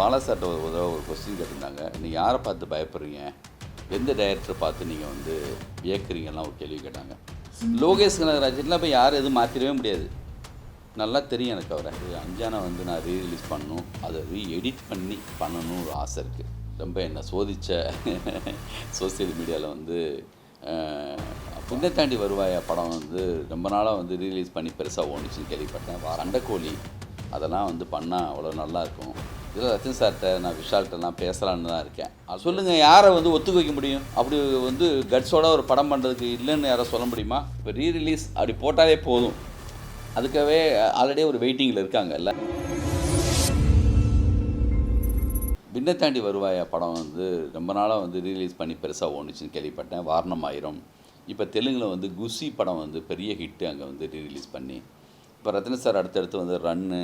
பாலாசார்ட்ட ஒரு தடவை ஒரு கொஸ்டின் கேட்டிருந்தாங்க. நீங்கள் யாரை பார்த்து பயப்படுறீங்க? எந்த டைரக்டரை பார்த்து நீங்கள் வந்து வியக்கிறீங்கலாம் ஒரு கேள்வி கேட்டாங்க. லோகேஷ் கனகராஜன்லாம் போய் யாரும் எதுவும் மாற்றிடவே முடியாது. நல்லா தெரியும் எனக்கு அவரை. அஞ்சானை வந்து நான் ரீ ரிலீஸ் பண்ணணும். அதை ரீ எடிட் பண்ணி பண்ணணும்னு ஒரு ஆசை இருக்குது ரொம்ப என்னை சோதித்த சோசியல் மீடியாவில் வந்து புண்ணை தாண்டி வருவாயா படம் வந்து ரொம்ப நாளாக வந்து ரீலீஸ் பண்ணி பெருசாக ஓணுச்சுன்னு கேள்விப்பட்டேன். சண்டைக்கோழி அதெல்லாம் வந்து பண்ணால் அவ்வளோ நல்லாயிருக்கும். இதில் ரத்தன் சார்கிட்ட நான் விஷால்கிட்டலாம் பேசலான்னு தான் இருக்கேன். அது சொல்லுங்கள் யாரை வந்து ஒத்துக்க வைக்க முடியும்? அப்படி வந்து கட்ஸோட ஒரு படம் பண்ணுறதுக்கு இல்லைன்னு யாரை சொல்ல முடியுமா? இப்போ ரீ ரிலீஸ் அப்படி போட்டாலே போதும். அதுக்காகவே ஆல்ரெடி ஒரு வெயிட்டிங்கில் இருக்காங்கல்ல. விண்ணை தாண்டி வருவாயா படம் வந்து ரொம்ப நாளாக வந்து ரீலீஸ் பண்ணி பெருசாக ஓணுச்சுன்னு கேள்விப்பட்டேன். வாரணம் ஆயிரம். இப்போ தெலுங்கில் வந்து குசி படம் வந்து பெரிய ஹிட்டு அங்கே வந்து ரீலீஸ் பண்ணி இப்போ ரத்ன சார் அடுத்தடுத்து வந்து ரன்னு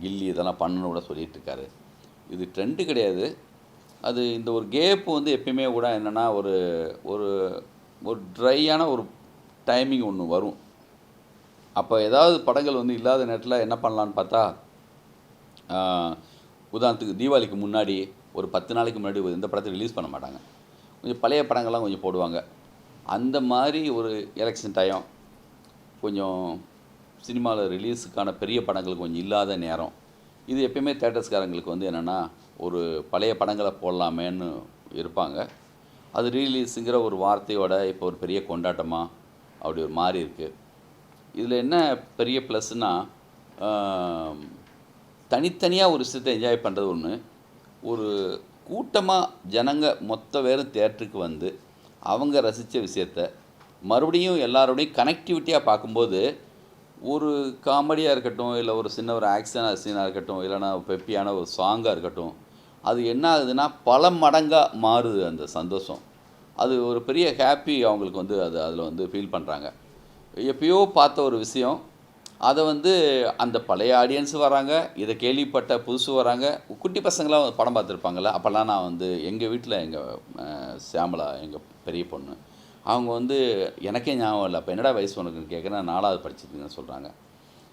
கில்லி இதெல்லாம் பண்ணணும் கூட சொல்லிகிட்டு இருக்காரு இது ட்ரெண்டு கிடையாது. அது இந்த ஒரு கேப்பு வந்து எப்பயுமே கூட என்னென்னா ஒரு ஒரு ஒரு ட்ரையான ஒரு டைமிங் ஒன்று வரும். அப்போ ஏதாவது படங்கள் வந்து இல்லாத நேரத்தில் என்ன பண்ணலான்னு பார்த்தா உதாரணத்துக்கு தீபாவளிக்கு முன்னாடி ஒரு பத்து நாளைக்கு முன்னாடி ஒரு இந்த படத்தை ரிலீஸ் பண்ண மாட்டாங்க. கொஞ்சம் பழைய படங்கள்லாம் கொஞ்சம் போடுவாங்க. அந்த மாதிரி ஒரு எலெக்ஷன் டைம் கொஞ்சம் சினிமாவில் ரிலீஸுக்கான பெரிய படங்கள் கொஞ்சம் இல்லாத நேரம். இது எப்பயுமே தேட்டர்ஸ்காரங்களுக்கு வந்து என்னென்னா ஒரு பழைய படங்களை போடலாமேன்னு இருப்பாங்க. அது ரீலீஸுங்கிற ஒரு வார்த்தையோட இப்போ ஒரு பெரிய கொண்டாட்டமாக அப்படி ஒரு மாறி இருக்குது இதில் என்ன பெரிய ப்ளஸ்னால் தனித்தனியாக ஒரு விஷயத்தை என்ஜாய் பண்ணுறது ஒன்று ஒரு கூட்டமாக ஜனங்க மொத்த பேரும் தேட்டருக்கு வந்து அவங்க ரசித்த விஷயத்த மறுபடியும் எல்லாரோடையும் கனெக்டிவிட்டியாக பார்க்கும்போது ஒரு காமெடியாக இருக்கட்டும் இல்லை ஒரு சின்ன ஒரு ஆக்ஷனாக சீனாக இருக்கட்டும் இல்லைன்னா பெப்பியான ஒரு சாங்காக இருக்கட்டும் அது என்ன ஆகுதுன்னா பல மடங்காக மாறுது அந்த சந்தோஷம். அது ஒரு பெரிய ஹாப்பி அவங்களுக்கு வந்து அது அதில் வந்து ஃபீல் பண்ணுறாங்க எப்பயோ பார்த்த ஒரு விஷயம் அதை வந்து அந்த பழைய ஆடியன்ஸ் வராங்க இதை கேள்விப்பட்ட புதுசு வராங்க குட்டி பசங்களாம் படம் பார்த்துருப்பாங்கள்ல அப்போல்லாம் நான் வந்து எங்கள் வீட்டில் எங்கள் சாமலா எங்கள் பெரிய பொண்ணு அவங்க வந்து எனக்கே ஞாபகம் இல்லை. அப்போ என்னடா வயசு உனக்குன்னு கேட்குறேன் நாலாவது படிச்சிருக்கீங்கன்னு சொல்கிறாங்க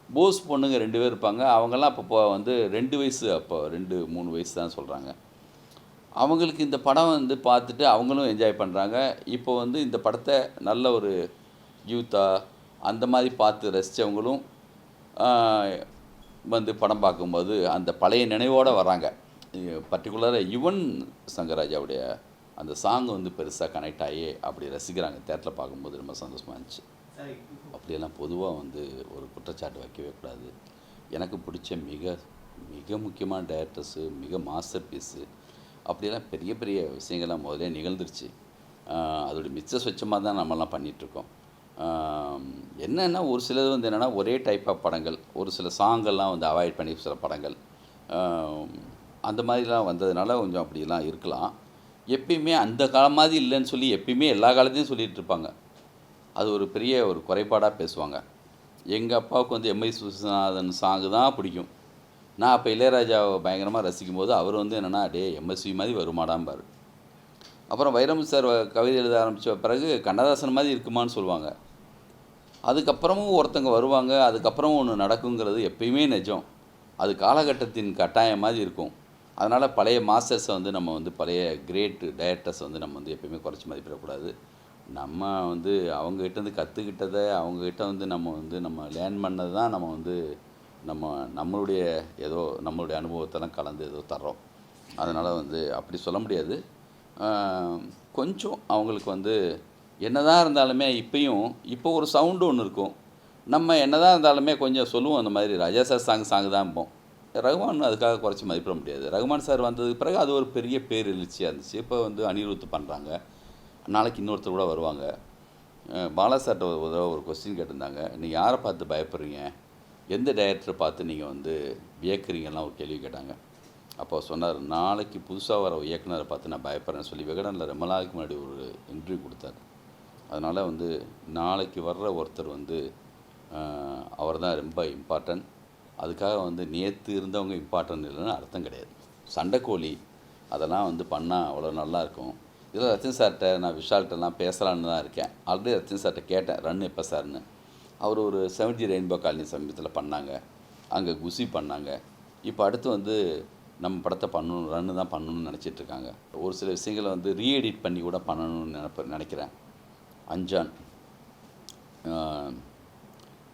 போஸ் பொண்ணுங்க ரெண்டு பேர் இருப்பாங்க. அவங்கெல்லாம் அப்போ வந்து ரெண்டு வயசு அப்போ ரெண்டு மூணு வயசு தான் சொல்கிறாங்க அவங்களுக்கு இந்த படம் வந்து பார்த்துட்டு அவங்களும் என்ஜாய் பண்ணுறாங்க இப்போ வந்து இந்த படத்தை நல்ல ஒரு யூத்தா அந்த மாதிரி பார்த்து ரசித்தவங்களும் வந்து படம் பார்க்கும்போது அந்த பழைய நினைவோடு வராங்க பர்டிகுலராக யுவன் சங்கராஜாவுடைய அந்த சாங் வந்து பெருசாக கனெக்ட் ஆகி அப்படி ரசிக்கிறாங்க. தேட்டரில் பார்க்கும்போது ரொம்ப சந்தோஷமாக இருந்துச்சு. அப்படியெல்லாம் பொதுவாக வந்து ஒரு குற்றச்சாட்டு வைக்கவே கூடாது. எனக்கு பிடிச்ச மிக மிக முக்கியமான டேரக்டர்ஸு மிக மாஸ்டர் பீஸு அப்படியெல்லாம் பெரிய பெரிய விஷயங்கள்லாம் முதல்ல நிகழ்ந்துருச்சு. ஆஹ் அதோடைய மிச்ச சுவச்சமாக தான் நம்மலாம் பண்ணிகிட்ருக்கோம் என்னென்னா ஒரு சிலது வந்து என்னென்னா ஒரே டைப் ஆஃப் படங்கள் ஒரு சில சாங்கெல்லாம் வந்து அவாய்ட் பண்ணி சில படங்கள். அந்த மாதிரிலாம் வந்ததுனால கொஞ்சம் அப்படிலாம் இருக்கலாம். எப்பயுமே அந்த காலம் மாதிரி இல்லைன்னு சொல்லி எப்பயுமே எல்லா காலத்தையும் சொல்லிகிட்டு இருப்பாங்க. அது ஒரு பெரிய ஒரு குறைபாடாக பேசுவாங்க. எங்கள் அப்பாவுக்கு வந்து எம்ஐ சுசநாதன் சாங்கு தான் பிடிக்கும். நான் அப்போ இளையராஜாவை பயங்கரமாக ரசிக்கும் போது அவர் வந்து என்னென்னா டே எம்எஸ்வி மாதிரி வருமாடாம்பார் அப்புறம் வைரம் சார் வ- கவிதை எழுத ஆரம்பித்த பிறகு கண்ணதாசன் மாதிரி இருக்குமான்னு சொல்லுவாங்க. அதுக்கப்புறமும் ஒருத்தங்க வருவாங்க. அதுக்கப்புறம் ஒன்று நடக்குங்கிறது எப்பயுமே நிஜம். அது காலகட்டத்தின் கட்டாயம் மாதிரி இருக்கும். அதனால் பழைய மாஸ்டர்ஸை வந்து நம்ம வந்து பழைய கிரேட் டயட்டர்ஸை வந்து நம்ம வந்து எப்பயுமே குறைச்சி மதிப்பிடக்கூடாது. நம்ம வந்து அவங்ககிட்டேருந்து கற்றுக்கிட்டதை அவங்ககிட்ட வந்து நம்ம வந்து நம்ம லேர்ன் பண்ணது தான் நம்ம வந்து நம்ம நம்மளுடைய ஏதோ நம்மளுடைய அனுபவத்தெல்லாம் கலந்து ஏதோ தர்றோம். அதனால் வந்து அப்படி சொல்ல முடியாது. கொஞ்சம் அவங்களுக்கு வந்து என்னதான் இருந்தாலுமே இப்பயும் இப்போ ஒரு சவுண்டு ஒன்று இருக்கும். நம்ம என்னதான் இருந்தாலுமே கொஞ்சம் சொல்லுவோம் அந்த மாதிரி ராஜா சார் சாங் சாங் தான் இருப்போம். ரகுமான் அதுக்காக குறைச்சி மதிப்பிட முடியாது. ரகுமான் சார் வந்ததுக்கு பிறகு அது ஒரு பெரிய பேர் எழுச்சியாக இருந்துச்சு. இப்போ வந்து அனிருத்து பண்ணுறாங்க நாளைக்கு இன்னொருத்தர் கூட வருவாங்க. பாலா சார்ட்ட ஒரு தடவை ஒரு கொஸ்டின் கேட்டிருந்தாங்க. நீங்கள் யாரை பார்த்து பயப்படுறீங்க? எந்த டைரக்டரை பார்த்து நீங்கள் வந்து வியக்கிறீங்கலாம் ஒரு கேள்வி கேட்டாங்க. அப்போ சொன்னார் நாளைக்கு புதுசாக வர இயக்குனரை பார்த்து நான் பயப்படுறேன்னு சொல்லி விகடனில் ரொம்ப நாளைக்கு முன்னாடி ஒரு இன்டர்வியூ கொடுத்தாரு. அதனால் வந்து நாளைக்கு வர்ற ஒருத்தர் வந்து அவர் தான் ரொம்ப இம்பார்ட்டன்ட் அதுக்காக வந்து நேற்று இருந்தவங்க இம்பார்ட்டன்ட் இல்லைன்னு அர்த்தம் கிடையாது. சண்டைக்கோழி அதெல்லாம் வந்து பண்ணால் அவ்வளோ நல்லாயிருக்கும். இதில் ரத்தின் சார்கிட்ட நான் விஷால்கிட்டலாம் பேசலான்னு தான் இருக்கேன். ஆல்ரெடி ரத்தின் சார்கிட்ட கேட்டேன் ரன் எப்போ சார்னு? அவர் ஒரு செவன்டி ரெயின்போ காலனி சமீபத்தில் பண்ணாங்க. அங்கே குசி பண்ணாங்க. இப்போ அடுத்து வந்து நம்ம படத்தை பண்ணணும் ரன்னு தான் பண்ணணும்னு நினச்சிட்ருக்காங்க ஒரு சில விஷயங்களை வந்து ரீஎடிட் பண்ணி கூட பண்ணணும்னு நினைப்ப நினைக்கிறேன். அஞ்சான்.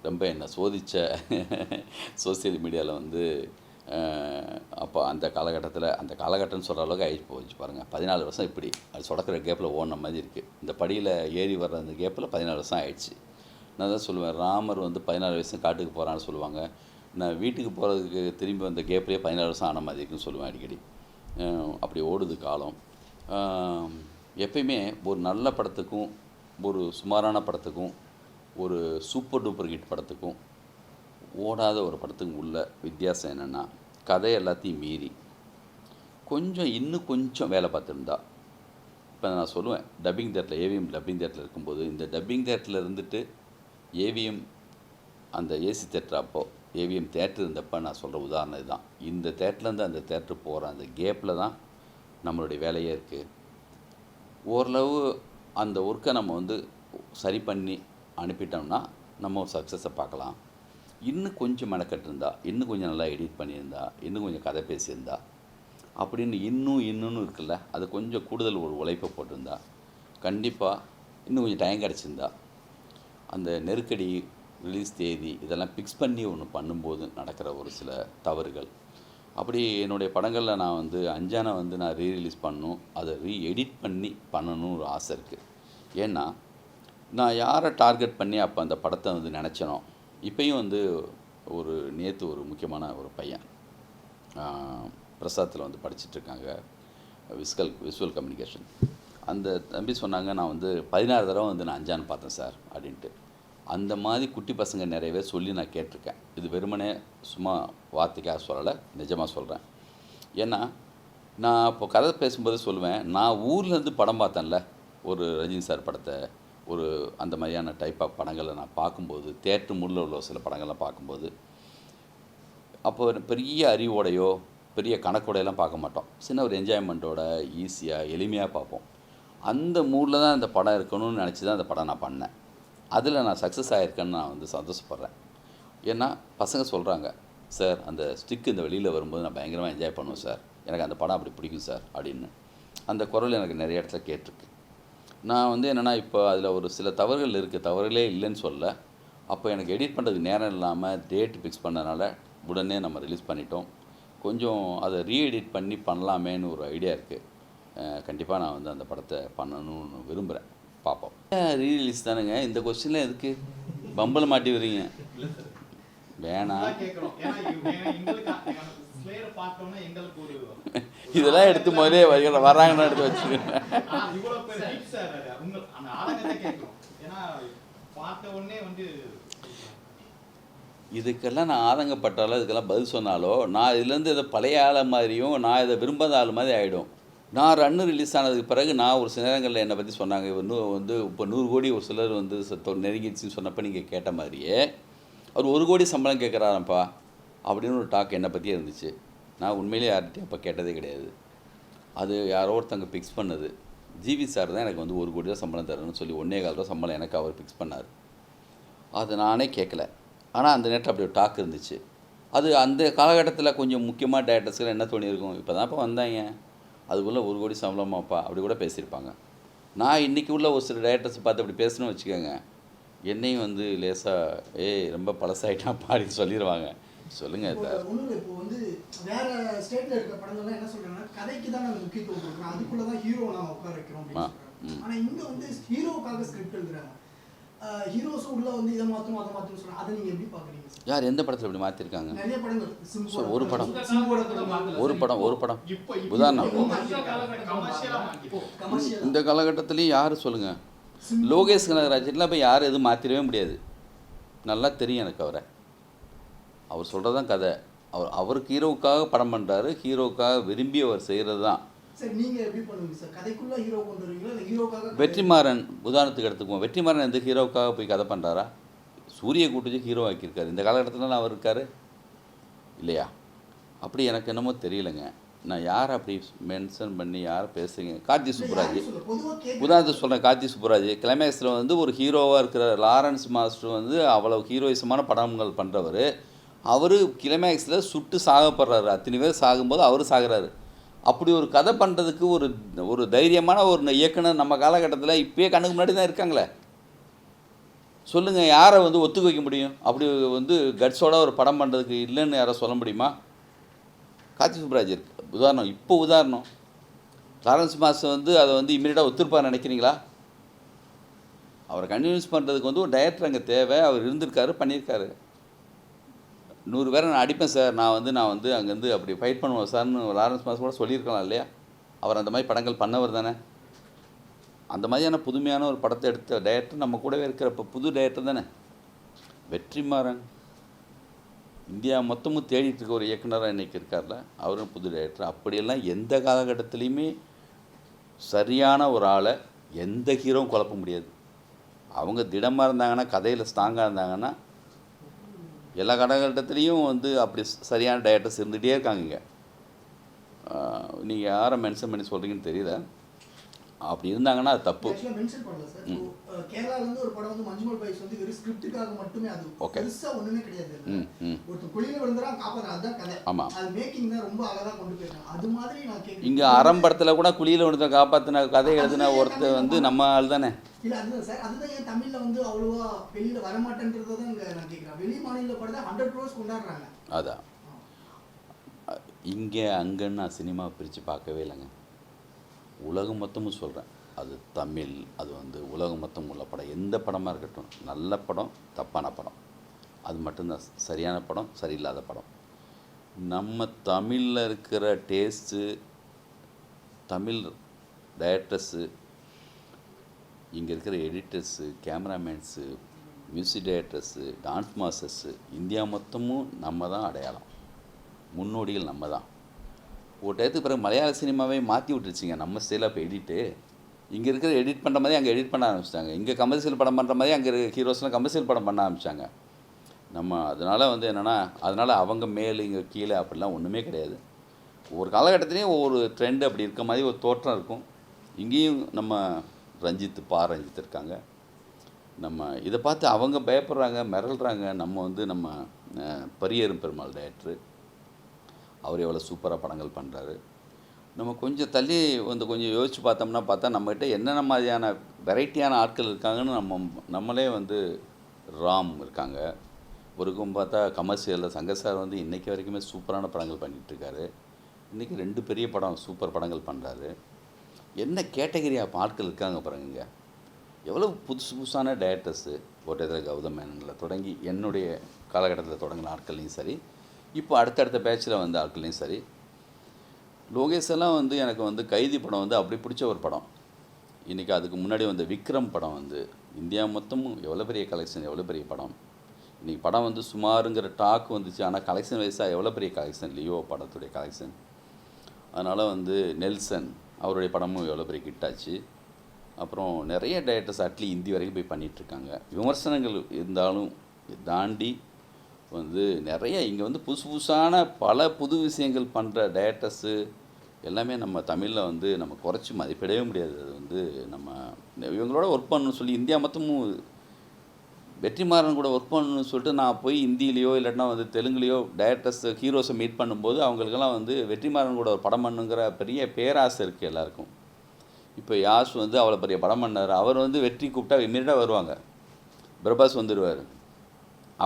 ரொம்ப என்னை சோதித்த சோசியல் மீடியாவில் வந்து அப்போ அந்த காலகட்டத்தில் அந்த காலகட்டம்னு சொல்கிற அளவுக்கு ஆகி போச்சு பாருங்கள் பதினாலு வருஷம் இப்படி அது சொடக்கிற கேப்பில் ஓடின மாதிரி இருக்குது இந்த படியில் ஏறி வர்ற அந்த கேப்பில் பதினாலு வருஷம் ஆயிடுச்சு. நான் தான் சொல்லுவேன் ராமர் வந்து பதினாலு வயசு காட்டுக்கு போகிறான்னு சொல்லுவாங்க. நான் வீட்டுக்கு போகிறதுக்கு திரும்பி வந்த கேப்லேயே பதினாலு வருஷம் ஆன மாதிரி இருக்குன்னு சொல்லுவேன் அடிக்கடி. அப்படி ஓடுது காலம். எப்பயுமே ஒரு நல்ல படத்துக்கும் ஒரு சுமாரான படத்துக்கும் ஒரு சூப்பர் டூப்பர் ஹிட் படத்துக்கும் ஓடாத ஒரு படத்துக்கும் உள்ள வித்தியாசம் என்னென்னா கதை எல்லாத்தையும் மீறி கொஞ்சம் இன்னும் கொஞ்சம் வேலை பார்த்துருந்தா. இப்போ நான் சொல்லுவேன் டப்பிங் தேட்டரில் ஏவிஎம் டப்பிங் தேட்டரில் இருக்கும்போது இந்த டப்பிங் தேட்டரில் இருந்துட்டு ஏவிஎம் அந்த ஏசி தேட்டர் அப்போ ஏவிஎம் தேட்டர் இருந்தப்போ நான் சொல்கிற உதாரணம் இதுதான். இந்த தேட்டர்லேருந்து அந்த தேட்டர் போகிற அந்த கேப்பில் தான் நம்மளுடைய வேலையே இருக்குது ஓரளவு அந்த ஒர்க்கை நம்ம வந்து சரி பண்ணி அனுப்பிட்டோம்னா நம்ம ஒரு சக்ஸஸை பார்க்கலாம். இன்னும் கொஞ்சம் மெனக்கட்டிருந்தா இன்னும் கொஞ்சம் நல்லா எடிட் பண்ணியிருந்தா இன்னும் கொஞ்சம் கதை பேசியிருந்தா அப்படின்னு இன்னும் இன்னும் இருக்குல்ல அது கொஞ்சம் கூடுதல் ஒரு உழைப்பை போட்டிருந்தா கண்டிப்பாக இன்னும் கொஞ்சம் டைம் கிடச்சிருந்தா அந்த நெருக்கடி ரிலீஸ் தேதி இதெல்லாம் ஃபிக்ஸ் பண்ணி ஒன்று பண்ணும்போது நடக்கிற ஒரு சில தவறுகள். அப்படி என்னுடைய படங்களில் நான் வந்து அஞ்சானை வந்து நான் ரீ ரிலீஸ் பண்ணணும் அதை ரீ எடிட் பண்ணி பண்ணணும்னு ஒரு ஆசை இருக்குது ஏன்னா நான் யாரை டார்கெட் பண்ணி அப்போ அந்த படத்தை வந்து நினச்சனோ இப்பயும் வந்து ஒரு நேற்று ஒரு முக்கியமான ஒரு பையன் பிரசாத்தில் வந்து படிச்சுட்ருக்காங்க விஸ்கல் விசுவல் கம்யூனிகேஷன். அந்த தம்பி சொன்னாங்க நான் வந்து பதினாறு தடவை வந்து நான் அஞ்சான்னு பார்த்தேன் சார் அப்படின்ட்டு. அந்த மாதிரி குட்டி பசங்க நிறையவே சொல்லி நான் கேட்டிருக்கேன். இது வெறுமனே சும்மா வார்த்தைக்காக சொல்லலை நிஜமாக சொல்கிறேன் ஏன்னா நான் இப்போ கதை பேசும்போது சொல்லுவேன் நான் ஊர்லேருந்து படம் பார்த்தேன்ல ஒரு ரஜினி சார் படத்தை. ஒரு அந்த மாதிரியான டைப் ஆஃப் படங்களை நான் பார்க்கும்போது தேட்டர் முள்ள உள்ள சில படங்கள்லாம் பார்க்கும்போது அப்போ பெரிய அறிவோடையோ பெரிய கணக்கோடையெல்லாம் பார்க்க மாட்டோம். சின்ன ஒரு என்ஜாய்மெண்ட்டோட ஈஸியாக எளிமையாக பார்ப்போம். அந்த மூடில் தான் அந்த படம் இருக்கணும்னு நினச்சி தான் அந்த படம் நான் பண்ணேன். அதில் நான் சக்ஸஸ் ஆகிருக்கேன்னு நான் வந்து சந்தோஷப்படுறேன். ஏன்னா பசங்க சொல்கிறாங்க சார் அந்த ஸ்டிக் இந்த வெளியில் வரும்போது நான் பயங்கரமாக என்ஜாய் பண்ணுவேன் சார். எனக்கு அந்த படம் அப்படி பிடிக்கும் சார். அப்படின்னு. அந்த குரல் எனக்கு நிறைய இடத்துல கேட்டிருக்கு. நான் வந்து என்னென்னா இப்போ அதில் ஒரு சில தவறுகள் இருக்குது தவறுகளே இல்லைன்னு சொல்ல. அப்போ எனக்கு எடிட் பண்ணுறதுக்கு நேரம் இல்லாமல் டேட் ஃபிக்ஸ் பண்ணனால உடனே நம்ம ரிலீஸ் பண்ணிட்டோம். கொஞ்சம் அதை ரீஎடிட் பண்ணி பண்ணலாமேன்னு ஒரு ஐடியா இருக்குது கண்டிப்பாக நான் வந்து அந்த படத்தை பண்ணணும்னு விரும்புகிறேன் பார்ப்போம் ரீ ரிலீஸ் தானுங்க? இந்த கொஸ்டின்லாம் எதுக்கு? பம்பில் மாட்டி வரீங்க வேணாம். இதெல்லாம் எடுத்து முதலே வர- வர்றாங்கன்னு எடுத்து வந்து இதுக்கெல்லாம் நான் ஆதங்கப்பட்டாலோ இதுக்கெல்லாம் பதில் சொன்னாலோ நான் இதுலேருந்து இதை பழைய ஆள மாதிரியும் நான் இதை விரும்பாத ஆள் மாதிரி ஆகிடும் நான் ரன்னு ரிலீஸ் ஆனதுக்கு பிறகு நான் ஒரு சில நேரங்களில் என்னை பற்றி சொன்னாங்க. இன்னும் வந்து இப்போ நூறு கோடி ஒரு சிலர் வந்து நெருங்கிடுச்சுன்னு சொன்னப்போ நீங்கள் கேட்ட மாதிரியே அவர் ஒரு கோடி சம்பளம் கேட்குறாரப்பா அப்படின்னு ஒரு டாக் என்னை பற்றி இருந்துச்சு. நான் உண்மையிலேயே யார்கிட்டையும் அப்போ கேட்டதே கிடையாது. அது யாரோ ஒருத்தங்க ஃபிக்ஸ் பண்ணது. ஜிவி சார் தான் எனக்கு வந்து ஒரு கோடி ரூபா சம்பளம் தரணும்னு சொல்லி ஒன்றே கால் ரூபா சம்பளம் எனக்கு அவர் ஃபிக்ஸ் பண்ணார். அது நானே கேட்கல ஆனால் அந்த நேரத்தில் அப்படி ஒரு டாக் இருந்துச்சு. அது அந்த காலகட்டத்தில் கொஞ்சம் முக்கியமாக டேரக்டர்ஸ்க்கு என்ன தோணியிருக்கும்? இப்போ தான் இப்போ வந்தாங்க. அதுக்குள்ளே ஒரு கோடி சம்பளமாப்பா அப்படி கூட பேசியிருப்பாங்க. நான் இன்றைக்கி உள்ள ஒரு சில டேரக்டர்ஸ் பார்த்து அப்படி பேசணும்னு வச்சுக்கோங்க. என்னையும் வந்து லேசாக ஏய் ரொம்ப பழசாயிட்டான் பாடி சொல்லிடுவாங்க சொல்லுங்கள் இப்போ இப்போ வந்து வேற ஸ்டேட்ல இருக்க படங்கள்லாம் என்ன சொல்றாங்கன்னா கதைக்கு தான் நாங்க முக்கியத்துவம் கொடுக்குறோம். அதுக்குள்ள தான் ஹீரோ நாம உட்கார வைக்கிறோம் அப்படின்னு. ஆனா இங்க வந்து ஹீரோக்காக ஸ்கிரிப்ட் எழுதுறாங்க. ஹீரோஸும் உள்ள வந்து இதை மாத்தணும் அதை மாத்தணும் சொல்றாங்க. அதை நீங்க எப்படி பாக்குறீங்க யார் எந்த படத்தில் இப்படி மாற்றிருக்காங்க நிறைய படங்கள். ஒரு படம். ஒரு படம் ஒரு படம். இப்போ இப்போ உதாரணம். இப்போ இந்த காலகட்டத்துலேயும் யார் சொல்லுங்கள் லோகேஷ் கனகராஜன்லாம் போய் யாரும் எதுவும் மாற்றிடவே முடியாது. நல்லா தெரியும் எனக்கு அவரை. அவர் சொல்கிறது தான் கதை. அவர் அவருக்கு ஹீரோவுக்காக படம் பண்ணுறாரு ஹீரோவுக்காக விரும்பி அவர் செய்கிறது தான் வெற்றிமாறன் உதாரணத்துக்கு எடுத்துக்குவோம். வெற்றிமாறன் எந்த ஹீரோவுக்காக போய் கதை பண்ணுறாரா சூரிய கூட்டுச்சு ஹீரோ ஆக்கியிருக்காரு. இந்த காலகட்டத்தில் அவர் இருக்காரு? இல்லையா? அப்படி எனக்கு என்னமோ தெரியலங்க. நான் யார் அப்படி மென்ஷன் பண்ணி யார் பேசுறீங்க? கார்த்தி சுப்புராஜ். கேட்க உதாரணத்துக்கு சொல்கிறேன் கார்த்தி சுப்புராஜ். கிளைமேக்ஸில் வந்து ஒரு ஹீரோவாக இருக்கிற லாரன்ஸ் மாஸ்டர் வந்து அவ்வளோ ஹீரோயிசமான படங்கள் பண்ணுறவர் அவர் கிளைமேக்ஸில் சுட்டு சாகப்படுறாரு. அத்தனை பேர் சாகும்போது அவர் சாகிறாரு. அப்படி ஒரு கதை பண்ணுறதுக்கு ஒரு ஒரு தைரியமான ஒரு இயக்குனர் நம்ம காலகட்டத்தில் இப்பயே கண்ணுக்கு முன்னாடி தான் இருக்காங்களே. சொல்லுங்கள் யாரை வந்து ஒத்துக்க வைக்க முடியும்? அப்படி வந்து கட்ஸோட ஒரு படம் பண்ணுறதுக்கு இல்லைன்னு யாரை சொல்ல முடியுமா? கார்த்தி சுப்ராஜ் இருக்கு. உதாரணம் இப்போ உதாரணம். லாரன்ஸ் மாஸ்டர் வந்து அதை வந்து இமீடியட்டாக ஒத்துருப்பார் நினைக்கிறீங்களா? அவரை கன்வின்ஸ் பண்ணுறதுக்கு வந்து ஒரு டைரக்டர் அங்கே தேவை. அவர் இருந்திருக்காரு பண்ணியிருக்காரு. நூறு பேரை நான் அடிப்பேன் சார். நான் வந்து நான் வந்து அங்கேருந்து அப்படி ஃபைட் பண்ணுவேன் சார்னு லாரன்ஸ் மாஸ் கூட சொல்லியிருக்கலாம் இல்லையா? அவர் அந்த மாதிரி படங்கள் பண்ணவர் தானே. அந்த மாதிரியான புதுமையான ஒரு படத்தை எடுத்த டைரக்டர் நம்ம கூடவே இருக்கிறப்ப புது டைரக்டர் தானே. வெற்றிமாறன். இந்தியா மொத்தமும் தேடிட்டு இருக்க ஒரு இயக்குனராக இன்றைக்கி இருக்கார்ல. அவரும் புது டைரக்டர் அப்படியெல்லாம் எந்த காலகட்டத்துலேயுமே சரியான ஒரு ஆளை எந்த ஹீரோவும் குழப்ப முடியாது. அவங்க திடமாக இருந்தாங்கன்னா கதையில் ஸ்ட்ராங்காக இருந்தாங்கன்னா எல்லா காலகட்டத்துலேயும் வந்து அப்படி சரியான டைரக்டர்ஸ் இருந்துகிட்டே இருக்காங்க நீங்கள் யாரை மென்ஷன் பண்ணி சொல்கிறீங்கன்னு தெரியல. அப்படி இருந்தாங்கன்னா அது தப்பு. ஆக்சுவலாக மென்ஷன் பண்ணல சார் இப்போ கேரளால இருந்து ஒரு படம் வந்து மஞ்சுமல் பாய்ஸ் வந்து வெறும் ஸ்கிரிப்டுக்காக மட்டுமே அது Okay. பெருசா ஒண்ணுமே கிடையாது. ஒருத்தர் குழியில விழுந்துறா காப்பாத்துறா அதுதான் கதை. அது மேக்கிங் தான் ரொம்ப அழகா கொண்டு போயிருக்காங்க. அது மாதிரி நான் கேட்கிறேன் இங்கே அறம்படத்தில் கூட குழியில் ஒருத்தர் காப்பாற்றின கதை எழுதின ஒருத்தர் வந்து நம்ம ஆள் தானே இல்ல அதுதான் சார். அதுதான் ஏன் தமிழ்ல வந்து அவ்வளவா வெளியில வரமாட்டேன்றதை தான் இங்க நான் கேட்கிறேன் வெளி மாநில படத்தை ஹண்ட்ரட் க்ரோஸ் கொண்டாடுறாங்க. அதான் இங்கே அங்கன்னு நான் சினிமா பிரித்து பார்க்கவே இல்லைங்க. உலகம் மொத்தமும் சொல்கிறேன் அது தமிழ் அது வந்து உலகம் மொத்தம் உள்ள படம். எந்த படமாக இருக்கட்டும் நல்ல படம் தப்பான படம். அது மட்டும்தான். சரியான படம் சரியில்லாத படம். நம்ம தமிழில் இருக்கிற டேஸ்ட்டு தமிழ் டைரக்டர்ஸு இங்கே இருக்கிற editors cameramens music directors dance masters India மொத்தமும் நம்ம தான் அடையாளம். முன்னோடிகள் நம்ம தான். ஒரு டயத்துக்கு பிறகு மலையாள சினிமாவே மாற்றி விட்டுருச்சிங்க. நம்ம ஸ்டைலாக இப்போ எடிட்டு இங்கே இருக்கிற எடிட் பண்ணுற மாதிரி அங்கே எடிட் பண்ண ஆரம்பிச்சிட்டாங்க. இங்கே கமர்ஷியல் படம் பண்ணுற மாதிரி அங்கே இருக்கிற ஹீரோஸ்லாம் கமர்ஷியல் படம் பண்ண ஆரம்பிச்சாங்க. நம்ம அதனால் வந்து என்னென்னா அதனால் அவங்க மேலே இங்கே கீழே அப்படிலாம் ஒன்றுமே கிடையாது. ஒவ்வொரு காலகட்டத்துலேயும் ஒவ்வொரு ட்ரெண்ட் அப்படி இருக்க மாதிரி ஒரு தோற்றம் இருக்கும். இங்கேயும் நம்ம ரஞ்சித் பா ரஞ்சித் இருக்காங்க. நம்ம இதை பார்த்து அவங்க பயப்படுறாங்க மிரள்றாங்க. நம்ம வந்து நம்ம பரியேறும் பெருமாள் டேரக்டரு அவர் எவ்வளோ சூப்பராக படங்கள் பண்ணுறாரு நம்ம கொஞ்சம் தள்ளி வந்து கொஞ்சம் யோசித்து பார்த்தோம்னா பார்த்தா நம்மகிட்ட என்னென்ன மாதிரியான வெரைட்டியான ஆட்கள் இருக்காங்கன்னு நம்ம நம்மளே வந்து ராம் இருக்காங்க. ஒருக்கும் பார்த்தா கமர்ஷியலில் சங்கர் சார் வந்து இன்றைக்கி வரைக்குமே சூப்பரான படங்கள் பண்ணிகிட்ருக்காரு இன்றைக்கி ரெண்டு பெரிய படம் சூப்பர் படங்கள் பண்ணுறாரு என்ன கேட்டகரியாக ஆட்கள் இருக்காங்க பாருங்க. எவ்வளோ புதுசு புதுசான டேரக்டர்ஸு கோட்டத்தில் கௌதம் மேனனில் தொடங்கி என்னுடைய காலகட்டத்தில் தொடங்கின ஆட்கள்லையும் சரி இப்போ அடுத்தடுத்த பேட்சில் வந்த ஆட்கள்லையும் சரி லோகேஷ் எல்லாம் வந்து எனக்கு வந்து கைதி படம் வந்து அப்படி பிடிச்ச ஒரு படம். இன்றைக்கி அதுக்கு முன்னாடி வந்த விக்ரம் படம் வந்து இந்தியா மொத்தமும் எவ்வளோ பெரிய கலெக்ஷன் எவ்வளோ பெரிய படம்? இன்றைக்கி படம் வந்து சுமாருங்கிற டாக் வந்துச்சு. ஆனால் கலெக்ஷன் வைஸாக எவ்வளோ பெரிய கலெக்ஷன் லியோ படத்துடைய கலெக்ஷன் அதனால் வந்து நெல்சன் அவருடைய படமும் எவ்வளோ பெரிய கிட்டாச்சு அப்புறம் நிறைய டைரக்டர்ஸ் அட்லி இந்தி வரைக்கும் போய் பண்ணிகிட்ருக்காங்க விமர்சனங்கள் இருந்தாலும் தாண்டி வந்து நிறைய இங்கே வந்து புதுசு புதுசான பல புது விஷயங்கள் பண்ணுற டைரக்டர்ஸு எல்லாமே நம்ம தமிழில் வந்து நம்ம குறைச்சி மதிப்பிடவே முடியாது. அது வந்து நம்ம இவங்களோட ஒர்க் பண்ணணும்னு சொல்லி இந்தியா மொத்தமும் வெற்றிமாறன் கூட ஒர்க் பண்ணணும்னு சொல்லிட்டு நான் போய் ஹிந்திலேயோ இல்லைன்னா வந்து தெலுங்குலேயோ டேரக்டர்ஸ் ஹீரோஸை மீட் பண்ணும்போது அவங்களுக்கெல்லாம் வந்து வெற்றிமாறன் கூட ஒரு படம் பண்ணுங்கிற பெரிய பேராசை இருக்குது எல்லாருக்கும். இப்போ யாஷ் வந்து அவ்வளோ பெரிய படம் பண்ணார். அவர் வந்து வெற்றி கூப்பிட்டா இமீடியட்டாக வருவாங்க. பிரபாஸ் வந்துடுவார்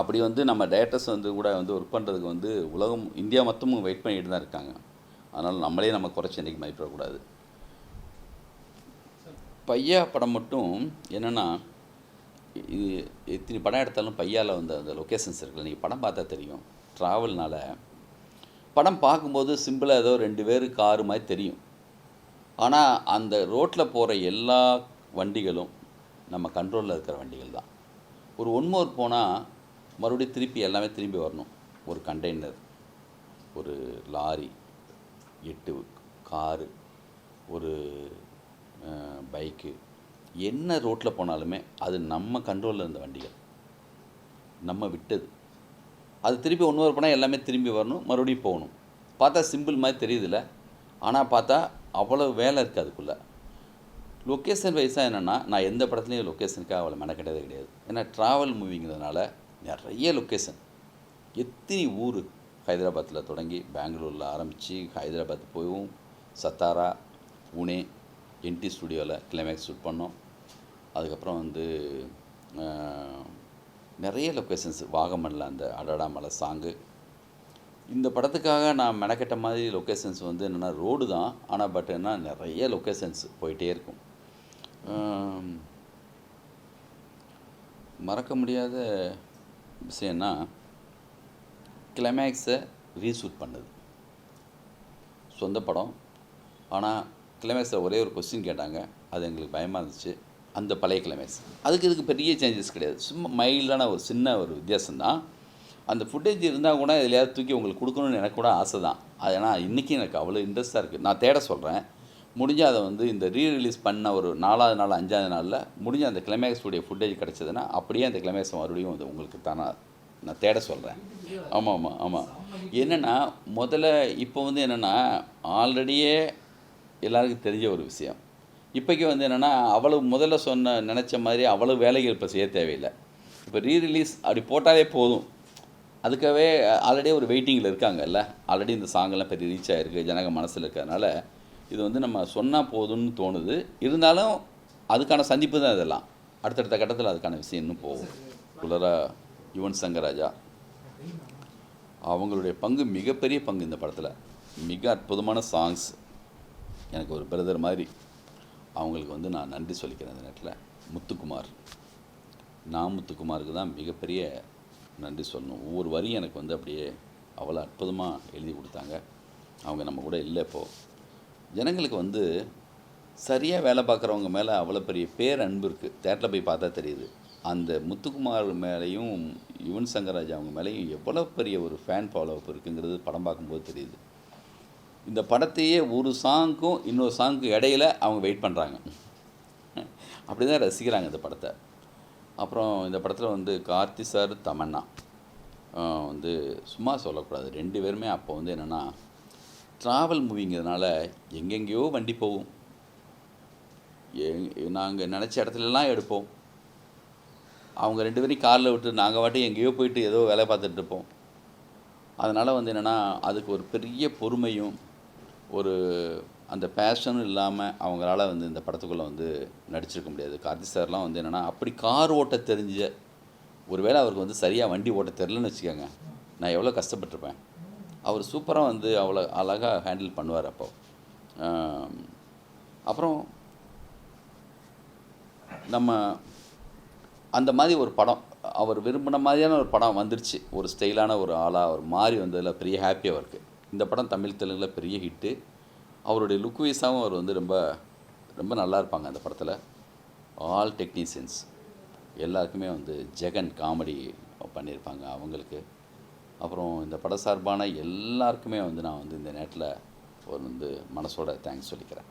அப்படி வந்து நம்ம டேரக்டர்ஸ் வந்து கூட வந்து ஒர்க் பண்ணுறதுக்கு வந்து உலகம் இந்தியா மொத்தமும் வெயிட் பண்ணிட்டு தான் இருக்காங்க. அதனால் நம்மளே நம்ம குறைச்சி என்றைக்கு மதிப்பிடக்கூடாது. பையா படம் மட்டும் என்னென்னா இது எத்தனை படம் எடுத்தாலும் பையாவில் வந்து அந்த லொக்கேஷன்ஸ் இருக்குல்ல நீங்கள் படம் பார்த்தா தெரியும். ட்ராவல்னால படம் பார்க்கும்போது சிம்பிளாக ஏதோ ரெண்டு பேர் காரு மாதிரி தெரியும். ஆனால் அந்த ரோட்டில் போகிற எல்லா வண்டிகளும் நம்ம கண்ட்ரோலில் இருக்கிற வண்டிகள் தான். ஒரு ஒன்மோர் போனால் மறுபடியும் திருப்பி எல்லாமே திரும்பி வரணும். ஒரு கண்டெய்னர் ஒரு லாரி. எட்டு காரு ஒரு பைக்கு. என்ன ரோட்டில் போனாலுமே அது நம்ம கண்ட்ரோலில் இருந்த வண்டிகள். நம்ம விட்டது. அது திருப்பி ஒன்று போனால் எல்லாமே திரும்பி வரணும் மறுபடியும் போகணும். பார்த்தா சிம்பிள் மாதிரி தெரியுதுல்ல. ஆனால் பார்த்தா அவ்வளோ வேலை இருக்குது அதுக்குள்ளே. லொக்கேஷன் வைஸாக என்னென்னா நான் எந்த படத்துலையும் லொக்கேஷனுக்காக அவ்வளோ மெனக்கெட்டதே கிடையாது. ஏன்னா ட்ராவல் மூவிங்கிறதுனால நிறைய லொக்கேஷன் எத்தனை ஊர் ஹைதராபாத்தில் தொடங்கி பெங்களூரில் ஆரம்பித்து ஹைதராபாத் போயும் சத்தாரா புனே என்டி ஸ்டுடியோவில் கிளைமேக்ஸ் ஷூட் பண்ணோம். அதுக்கப்புறம் வந்து நிறைய லொக்கேஷன்ஸ் வாகமனில் அந்த அடடா மலை சாங்கு இந்த படத்துக்காக நான் மெனக்கெட்ட மாதிரி லொக்கேஷன்ஸ் வந்து என்னென்னா ரோடு தான். ஆனால் பட் என்ன நிறைய லொக்கேஷன்ஸ் போயிட்டே இருக்கும். மறக்க முடியாத விஷயம்னா கிளைமேக்ஸை ரீஷூட் பண்ணுது. சொந்த படம். ஆனால் கிளைமேக்ஸில் ஒரே ஒரு கொஸ்டின் கேட்டாங்க. அது எங்களுக்கு பயமாக இருந்துச்சு. அந்த பழைய கிளைமேக்ஸ் அதுக்கு இதுக்கு பெரிய சேஞ்சஸ் கிடையாது. சும்மா மைல்டான ஒரு சின்ன ஒரு வித்தியாசம்தான் அந்த ஃபுட்டேஜ் இருந்தால் கூட எதுலையாவது தூக்கி உங்களுக்கு கொடுக்கணும்னு எனக்கு கூட ஆசை தான் அது ஏன்னா இன்றைக்கி எனக்கு அவ்வளோ இன்ட்ரெஸ்ட்டாக இருக்குது நான் தேட சொல்கிறேன் முடிஞ்ச அதை வந்து இந்த ரீ ரிலீஸ் பண்ண ஒரு நாலாவது நாள் அஞ்சாவது நாளில் முடிஞ்ச அந்த கிளைமேக்ஸ் உடைய ஃபுட்டேஜ் கிடச்சதுன்னா அப்படியே அந்த கிளைமேக்ஸ் மறுபடியும் வந்து உங்களுக்கு தானாக நான் தேட சொல்கிறேன் ஆமாம் ஆமாம் ஆமாம் என்னென்னா முதல்ல இப்போ வந்து என்னென்னா ஆல்ரெடியே எல்லாருக்கும் தெரிஞ்ச ஒரு விஷயம். இப்போக்கி வந்து என்னென்னா அவ்வளவு முதல்ல சொன்ன நினச்ச மாதிரி அவ்வளவு வேலைகள் இப்போ செய்ய தேவையில்லை. இப்போ ரீ ரிலீஸ் அப்படி போட்டாலே போதும். அதுக்காகவே ஆல்ரெடி ஒரு வெயிட்டிங்கில் இருக்காங்கல்ல. ஆல்ரெடி இந்த சாங்கெல்லாம் பெரிய ரீச் ஆகிருக்கு ஜனங்க மனசில் இருக்கிறதுனால. இது வந்து நம்ம சொன்னால் போதும்னு தோணுது. இருந்தாலும் அதுக்கான சந்திப்பு தான் இதெல்லாம். அடுத்தடுத்த கட்டத்தில் அதுக்கான விஷயம் இன்னும் போகும். குளராக யுவன் சங்கர் ராஜா அவங்களுடைய பங்கு மிகப்பெரிய பங்கு இந்த படத்தில். மிக அற்புதமான சாங்ஸ் எனக்கு ஒரு பிரதர் மாதிரி. அவங்களுக்கு வந்து நான் நன்றி சொல்லிக்கிறேன் இந்த நேரத்தில். முத்துக்குமார். நான் முத்துக்குமாருக்கு தான் மிகப்பெரிய நன்றி சொல்லணும். ஒவ்வொரு வரியும் எனக்கு வந்து அப்படியே அவ்வளோ அற்புதமாக எழுதி கொடுத்தாங்க. அவங்க நம்ம கூட இல்லை இப்போது ஜனங்களுக்கு வந்து சரியாக வேலை பார்க்குறவங்க மேலே அவ்வளோ பெரிய பேர் அன்பு இருக்குது தேட்டரில் போய் பார்த்தா தெரியுது. அந்த முத்துக்குமார் மேலேயும் யுவன் சங்கர் ராஜா அவங்க மேலேயும் எவ்வளோ பெரிய ஒரு ஃபேன் ஃபாலோஅப் இருக்குங்கிறது படம் பார்க்கும்போது தெரியுது. இந்த படத்தையே ஒரு சாங்க்கும் இன்னொரு சாங்க்கும் இடையில அவங்க வெயிட் பண்ணுறாங்க அப்படி தான் ரசிக்கிறாங்க இந்த படத்தை. அப்புறம் இந்த படத்தில் வந்து கார்த்தி சார் தமன்னா. வந்து சும்மா சொல்லக்கூடாது. ரெண்டு பேருமே அப்போ வந்து என்னென்னா ட்ராவல் மூவிங்கிறதுனால எங்கெங்கேயோ வண்டி போகும். நாங்கள் நினச்ச இடத்துலலாம் எடுப்போம். அவங்க ரெண்டு பேரையும் காரில் விட்டு நாங்கள் வாட்டி எங்கேயோ போயிட்டு ஏதோ வேலை பார்த்துட்டு இருப்போம். அதனால் வந்து என்னென்னா அதுக்கு ஒரு பெரிய பொறுமையும் ஒரு அந்த பேஷனும் இல்லாமல் அவங்களால வந்து இந்த படத்துக்குள்ளே வந்து நடிச்சிருக்க முடியாது. கார்த்தி சார்லாம் வந்து என்னென்னா அப்படி கார் ஓட்ட தெரிஞ்ச ஒருவேளை அவருக்கு வந்து சரியாக வண்டி ஓட்ட தெரிலன்னு வச்சுக்கோங்க நான் எவ்வளோ கஷ்டப்பட்டிருப்பேன். அவர் சூப்பராக வந்து அவ்வளோ அழகாக ஹேண்டில் பண்ணுவார் அப்போ. அப்புறம் நம்ம அந்த மாதிரி ஒரு படம் அவர் விரும்பின மாதிரியான ஒரு படம் வந்துருச்சு. ஒரு ஸ்டைலான ஒரு ஆளாக அவர் மாறி வந்ததில் பெரிய ஹாப்பியாக இருக்குது இந்த படம் தமிழ் தெலுங்கில் பெரிய ஹிட்டு அவருடைய லுக் வைஸாகவும் அவர் வந்து ரொம்ப ரொம்ப நல்லா இருப்பாங்க அந்த படத்தில். ஆல் டெக்னீஷியன்ஸ் எல்லாருக்குமே வந்து ஜெகன் காமெடி பண்ணியிருப்பாங்க அவங்களுக்கு. அப்புறம் இந்த பட சார்பான எல்லாருக்குமே வந்து நான் வந்து இந்த நேரத்தில் ஒரு வந்து மனசோட தேங்க்ஸ் சொல்லிக்கிறேன்.